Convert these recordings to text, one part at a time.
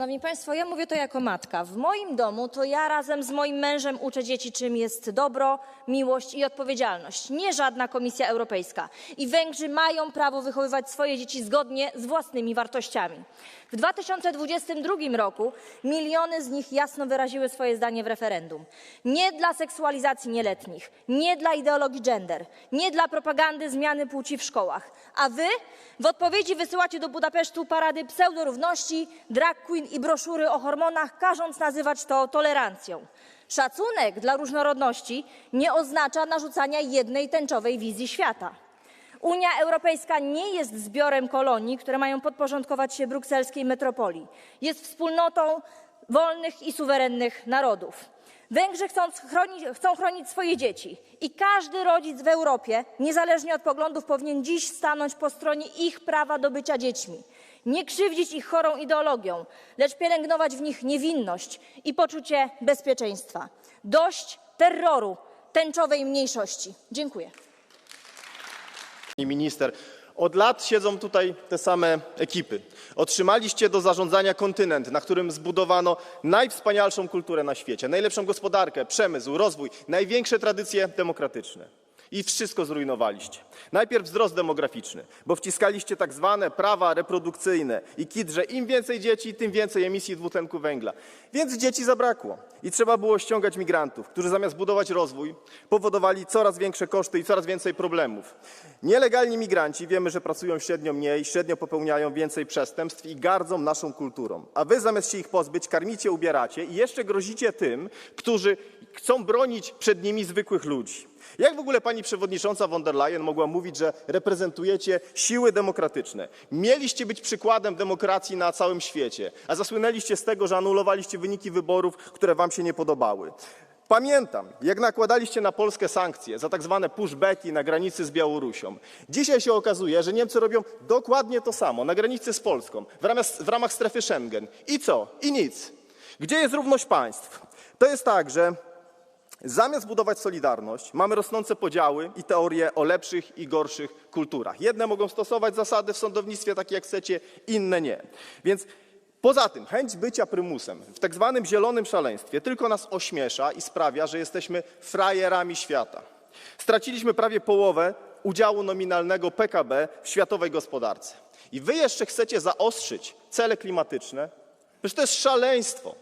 Szanowni Państwo, ja mówię to jako matka. W moim domu to ja razem z moim mężem uczę dzieci, czym jest dobro, miłość i odpowiedzialność. Nie żadna Komisja Europejska. I Węgrzy mają prawo wychowywać swoje dzieci zgodnie z własnymi wartościami. W 2022 roku miliony z nich jasno wyraziły swoje zdanie w referendum. Nie dla seksualizacji nieletnich, nie dla ideologii gender, nie dla propagandy zmiany płci w szkołach. A wy w odpowiedzi wysyłacie do Budapesztu parady pseudorówności, drag queen i broszury o hormonach, każąc nazywać to tolerancją. Szacunek dla różnorodności nie oznacza narzucania jednej tęczowej wizji świata. Unia Europejska nie jest zbiorem kolonii, które mają podporządkować się brukselskiej metropolii. Jest wspólnotą wolnych i suwerennych narodów. Węgrzy chcą chronić, chcą chronić swoje dzieci i każdy rodzic w Europie, niezależnie od poglądów, powinien dziś stanąć po stronie ich prawa do bycia dziećmi. Nie krzywdzić ich chorą ideologią, lecz pielęgnować w nich niewinność i poczucie bezpieczeństwa. Dość terroru tęczowej mniejszości. Dziękuję. Pani minister, od lat siedzą tutaj te same ekipy. Otrzymaliście do zarządzania kontynent, na którym zbudowano najwspanialszą kulturę na świecie, najlepszą gospodarkę, przemysł, rozwój, największe tradycje demokratyczne. I wszystko zrujnowaliście. Najpierw wzrost demograficzny, bo wciskaliście tak zwane prawa reprodukcyjne i kit, że im więcej dzieci, tym więcej emisji dwutlenku węgla. Więc dzieci zabrakło i trzeba było ściągać migrantów, którzy zamiast budować rozwój, powodowali coraz większe koszty i coraz więcej problemów. Nielegalni migranci wiemy, że pracują średnio mniej, średnio popełniają więcej przestępstw i gardzą naszą kulturą. A wy zamiast się ich pozbyć, karmicie, ubieracie i jeszcze grozicie tym, którzy chcą bronić przed nimi zwykłych ludzi. Jak w ogóle pani przewodnicząca von der Leyen mogła mówić, że reprezentujecie siły demokratyczne? Mieliście być przykładem demokracji na całym świecie, a zasłynęliście z tego, że anulowaliście wyniki wyborów, które wam się nie podobały. Pamiętam, jak nakładaliście na Polskę sankcje za tak zwane pushbacki na granicy z Białorusią. Dzisiaj się okazuje, że Niemcy robią dokładnie to samo na granicy z Polską w ramach, w ramach strefy Schengen. I co? I nic. Gdzie jest równość państw? To jest tak, że Zamiast budować solidarność, mamy rosnące podziały i teorie o lepszych i gorszych kulturach. Jedne mogą stosować zasady w sądownictwie takie jak chcecie, inne nie. Więc poza tym chęć bycia prymusem w tak zwanym zielonym szaleństwie tylko nas ośmiesza i sprawia, że jesteśmy frajerami świata. Straciliśmy prawie połowę udziału nominalnego PKB w światowej gospodarce. I wy jeszcze chcecie zaostrzyć cele klimatyczne? Przecież to jest szaleństwo.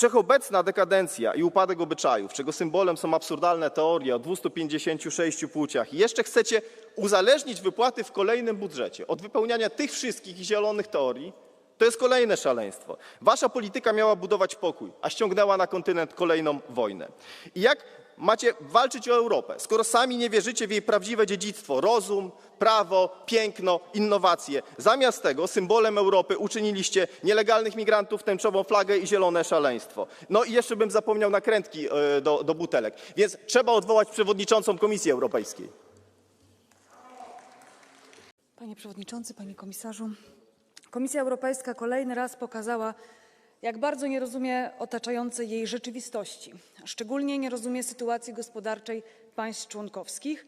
Wszechobecna dekadencja i upadek obyczajów, czego symbolem są absurdalne teorie o 256 płciach. I jeszcze chcecie uzależnić wypłaty w kolejnym budżecie od wypełniania tych wszystkich zielonych teorii, to jest kolejne szaleństwo. Wasza polityka miała budować pokój, a ściągnęła na kontynent kolejną wojnę. I jak macie walczyć o Europę, skoro sami nie wierzycie w jej prawdziwe dziedzictwo, rozum, prawo, piękno, innowacje. Zamiast tego symbolem Europy uczyniliście nielegalnych migrantów, tęczową flagę i zielone szaleństwo. No i jeszcze bym zapomniał nakrętki e, do, do butelek. Więc trzeba odwołać przewodniczącą Komisji Europejskiej. Panie Przewodniczący, Panie Komisarzu, Komisja Europejska kolejny raz pokazała, jak bardzo nie rozumie otaczającej jej rzeczywistości, szczególnie nie rozumie sytuacji gospodarczej państw członkowskich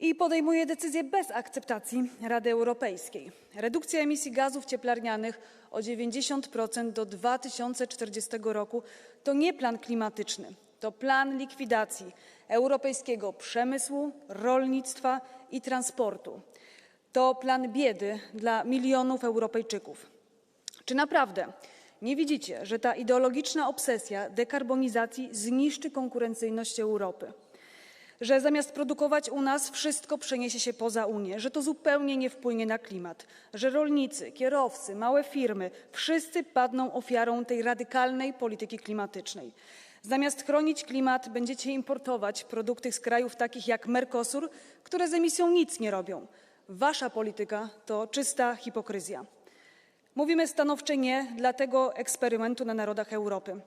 i podejmuje decyzje bez akceptacji Rady Europejskiej. Redukcja emisji gazów cieplarnianych o 90% do 2040 roku to nie plan klimatyczny, to plan likwidacji europejskiego przemysłu, rolnictwa i transportu. To plan biedy dla milionów Europejczyków. Czy naprawdę nie widzicie, że ta ideologiczna obsesja dekarbonizacji zniszczy konkurencyjność Europy? Że zamiast produkować u nas, wszystko przeniesie się poza Unię, że to zupełnie nie wpłynie na klimat, że rolnicy, kierowcy, małe firmy wszyscy padną ofiarą tej radykalnej polityki klimatycznej. Zamiast chronić klimat, będziecie importować produkty z krajów takich jak Mercosur, które z emisją nic nie robią. Wasza polityka to czysta hipokryzja. Mówimy stanowcze nie dla tego eksperymentu na narodach Europy.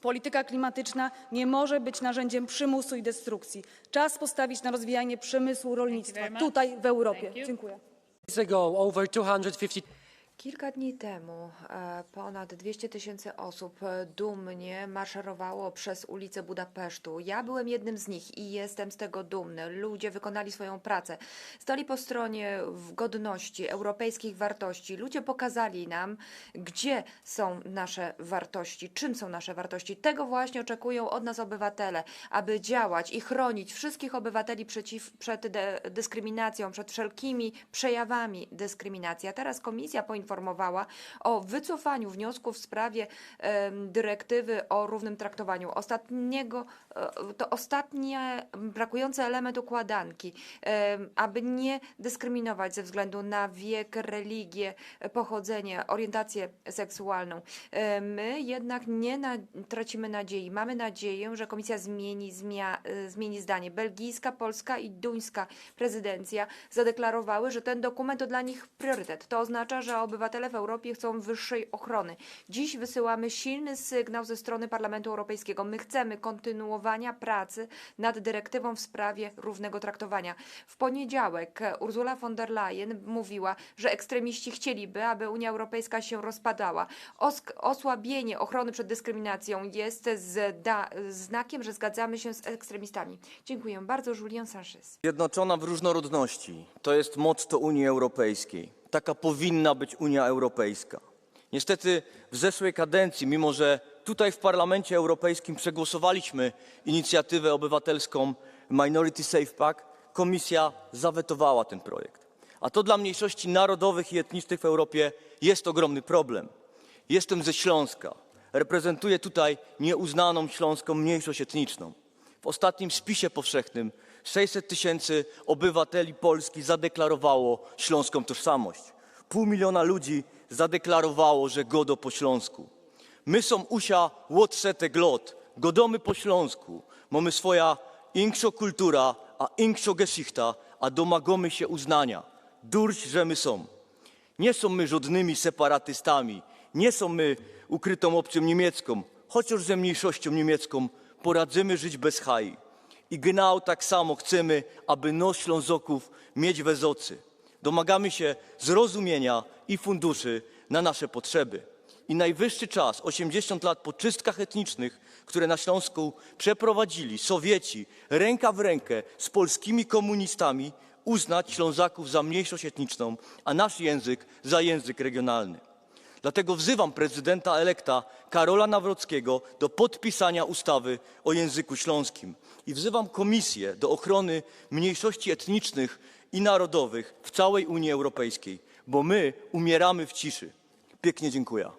Polityka klimatyczna nie może być narzędziem przymusu i destrukcji. Czas postawić na rozwijanie przemysłu rolnictwa tutaj w Europie. Dziękuję. Years ago, over 250 Kilka dni temu e, ponad 200 tysięcy osób dumnie maszerowało przez ulice Budapesztu. Ja byłem jednym z nich i jestem z tego dumny. Ludzie wykonali swoją pracę. Stali po stronie godności, europejskich wartości. Ludzie pokazali nam, gdzie są nasze wartości, czym są nasze wartości. Tego właśnie oczekują od nas obywatele, aby działać i chronić wszystkich obywateli przeciw, przed dyskryminacją, przed wszelkimi przejawami dyskryminacji. A teraz komisja poinformowała o wycofaniu wniosków w sprawie dyrektywy o równym traktowaniu. Ostatniego, e, to ostatnie brakujący element układanki, aby nie dyskryminować ze względu na wiek, religię, pochodzenie, orientację seksualną. E, My jednak nie na, tracimy nadziei. Mamy nadzieję, że komisja zmieni, zmia, e, zmieni zdanie. Belgijska, polska i duńska prezydencja zadeklarowały, że ten dokument to dla nich priorytet. To oznacza, że w Europie chcą wyższej ochrony. Dziś wysyłamy silny sygnał ze strony Parlamentu Europejskiego. My chcemy kontynuowania pracy nad dyrektywą w sprawie równego traktowania. W poniedziałek Ursula von der Leyen mówiła, że ekstremiści chcieliby, aby Unia Europejska się rozpadała. Osk- osłabienie ochrony przed dyskryminacją jest znakiem, że zgadzamy się z ekstremistami. Dziękuję bardzo. Julian Sanchez. Zjednoczona w różnorodności to jest motto Unii Europejskiej. Taka powinna być Unia Europejska. Niestety w zeszłej kadencji, mimo że tutaj w Parlamencie Europejskim przegłosowaliśmy inicjatywę obywatelską Minority Safe Pack, komisja zawetowała ten projekt. A to dla mniejszości narodowych i etnicznych w Europie jest ogromny problem. Jestem ze Śląska. Reprezentuję tutaj nieuznaną śląską mniejszość etniczną. W ostatnim spisie powszechnym 600 tysięcy obywateli Polski zadeklarowało śląską tożsamość. Pół miliona ludzi zadeklarowało, że godo po śląsku. My są usia łotrze glot, godomy po śląsku. Mamy swoja inkszo kultura, a inkszo geschichta, a domagamy się uznania. Durś, że my są. Nie są my żadnymi separatystami, nie są my ukrytą obcą niemiecką, chociaż ze mniejszością niemiecką poradzimy żyć bez haj. I genau tak samo chcemy, aby nos Ślązoków mieć w Ezocy. Domagamy się zrozumienia i funduszy na nasze potrzeby. I najwyższy czas, 80 lat po czystkach etnicznych, które na Śląsku przeprowadzili Sowieci ręka w rękę z polskimi komunistami, uznać Ślązaków za mniejszość etniczną, a nasz język za język regionalny. Dlatego wzywam prezydenta elekta Karola Nawrockiego do podpisania ustawy o języku śląskim i wzywam Komisję do ochrony mniejszości etnicznych i narodowych w całej Unii Europejskiej, bo my umieramy w ciszy. Pięknie dziękuję.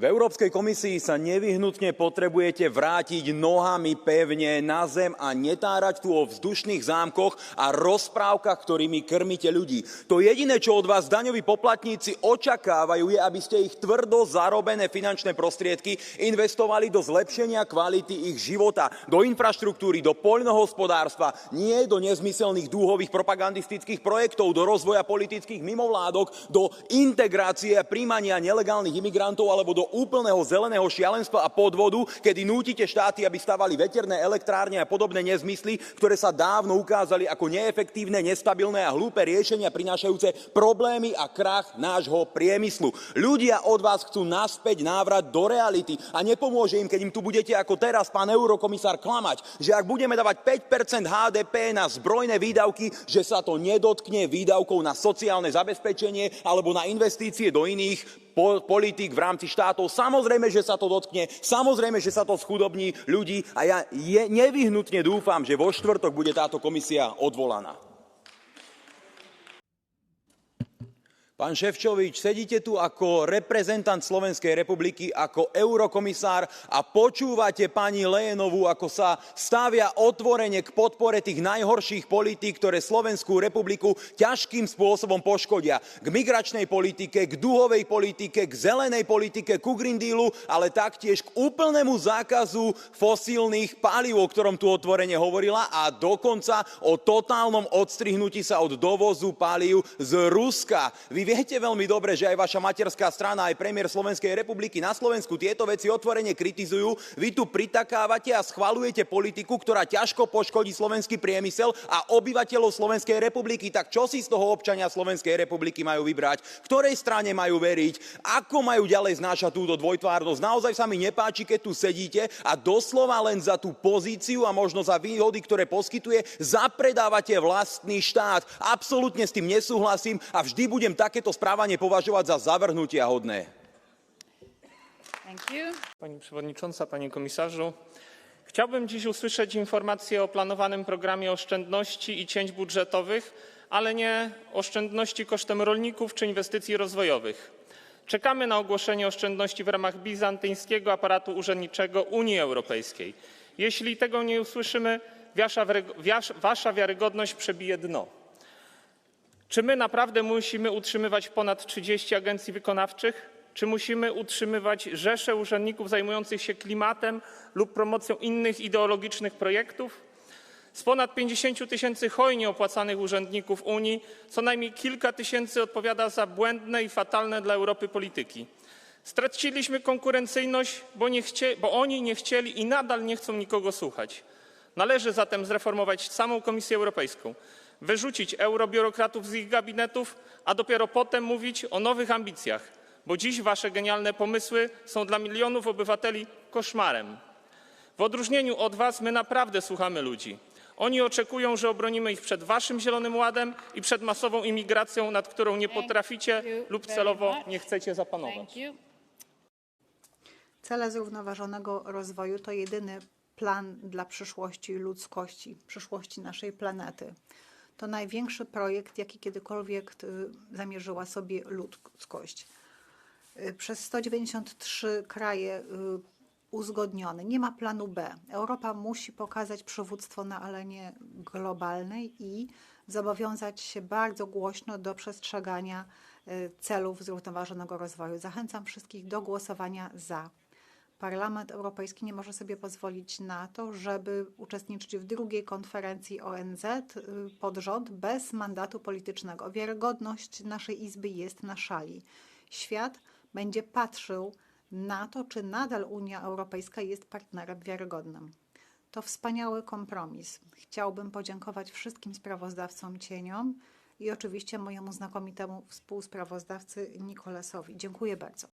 V Európskej komisii sa nevyhnutne potrebujete vrátiť nohami pevne na zem a netárať tu o vzdušných zámkoch a rozprávkach, ktorými krmíte ľudí. To jediné, čo od vás daňoví poplatníci očakávajú, je, aby ste ich tvrdo zarobené finančné prostriedky investovali do zlepšenia kvality ich života, do infraštruktúry, do poľnohospodárstva, nie do nezmyselných dúhových propagandistických projektov, do rozvoja politických mimovládok, do integrácie a príjmania nelegálnych imigrantov alebo do úplného zeleného šialenstva a podvodu, kedy nútite štáty, aby stavali veterné elektrárne a podobné nezmysly, ktoré sa dávno ukázali ako neefektívne, nestabilné a hlúpe riešenia prinášajúce problémy a krach nášho priemyslu. Ľudia od vás chcú naspäť návrat do reality a nepomôže im, keď im tu budete ako teraz, pán eurokomisár, klamať, že ak budeme dávať 5% HDP na zbrojné výdavky, že sa to nedotkne výdavkov na sociálne zabezpečenie alebo na investície do iných po- politík v rámci štátov. Samozrejme, že sa to dotkne, samozrejme, že sa to schudobní ľudí a ja je, nevyhnutne dúfam, že vo štvrtok bude táto komisia odvolaná. Pán Ševčovič, sedíte tu ako reprezentant Slovenskej republiky, ako eurokomisár a počúvate pani Lejenovú, ako sa stavia otvorene k podpore tých najhorších politík, ktoré Slovenskú republiku ťažkým spôsobom poškodia. K migračnej politike, k duhovej politike, k zelenej politike, ku Green Dealu, ale taktiež k úplnému zákazu fosílnych palív, o ktorom tu otvorene hovorila a dokonca o totálnom odstrihnutí sa od dovozu palív z Ruska. Vy viete veľmi dobre, že aj vaša materská strana, aj premiér Slovenskej republiky na Slovensku tieto veci otvorene kritizujú. Vy tu pritakávate a schvalujete politiku, ktorá ťažko poškodí slovenský priemysel a obyvateľov Slovenskej republiky. Tak čo si z toho občania Slovenskej republiky majú vybrať? Ktorej strane majú veriť? Ako majú ďalej znášať túto dvojtvárnosť? Naozaj sa mi nepáči, keď tu sedíte a doslova len za tú pozíciu a možno za výhody, ktoré poskytuje, zapredávate vlastný štát. Absolútne s tým nesúhlasím a vždy budem takéto správanie považovať za zavrhnutia hodné. Thank you. Pani Przewodnicząca, Panie Komisarzu. Chciałbym dziś usłyszeć informację o planowanym programie oszczędności i cięć budżetowych, ale nie oszczędności kosztem rolników czy inwestycji rozwojowych. Czekamy na ogłoszenie oszczędności w ramach bizantyjskiego aparatu urzędniczego Unii Europejskiej. Jeśli tego nie usłyszymy, wasza wiarygodność przebije dno. Czy my naprawdę musimy utrzymywać ponad 30 agencji wykonawczych? Czy musimy utrzymywać rzesze urzędników zajmujących się klimatem lub promocją innych ideologicznych projektów? Z ponad 50 tysięcy hojnie opłacanych urzędników Unii co najmniej kilka tysięcy odpowiada za błędne i fatalne dla Europy polityki. Straciliśmy konkurencyjność, bo, nie chcie, bo oni nie chcieli i nadal nie chcą nikogo słuchać. Należy zatem zreformować samą Komisję Europejską, wyrzucić eurobiurokratów z ich gabinetów, a dopiero potem mówić o nowych ambicjach, bo dziś wasze genialne pomysły są dla milionów obywateli koszmarem. W odróżnieniu od was my naprawdę słuchamy ludzi. Oni oczekują, że obronimy ich przed waszym Zielonym Ładem i przed masową imigracją, nad którą nie potraficie lub celowo nie chcecie zapanować. Cele zrównoważonego rozwoju to jedyny plan dla przyszłości ludzkości, przyszłości naszej planety. To największy projekt, jaki kiedykolwiek y, zamierzyła sobie ludzkość. Y, Przez 193 kraje y, uzgodniony. Nie ma planu B. Europa musi pokazać przywództwo na arenie globalnej i zobowiązać się bardzo głośno do przestrzegania celów zrównoważonego rozwoju. Zachęcam wszystkich do głosowania za. Parlament Europejski nie może sobie pozwolić na to, żeby uczestniczyć w drugiej konferencji ONZ y, pod rząd bez mandatu politycznego. Wiarygodność naszej Izby jest na szali. Świat będzie patrzył na to, czy nadal Unia Europejska jest partnerem wiarygodnym. To wspaniały kompromis. Chciałbym podziękować wszystkim sprawozdawcom cieniom i oczywiście mojemu znakomitemu współsprawozdawcy Nikolasowi. Dziękuję bardzo.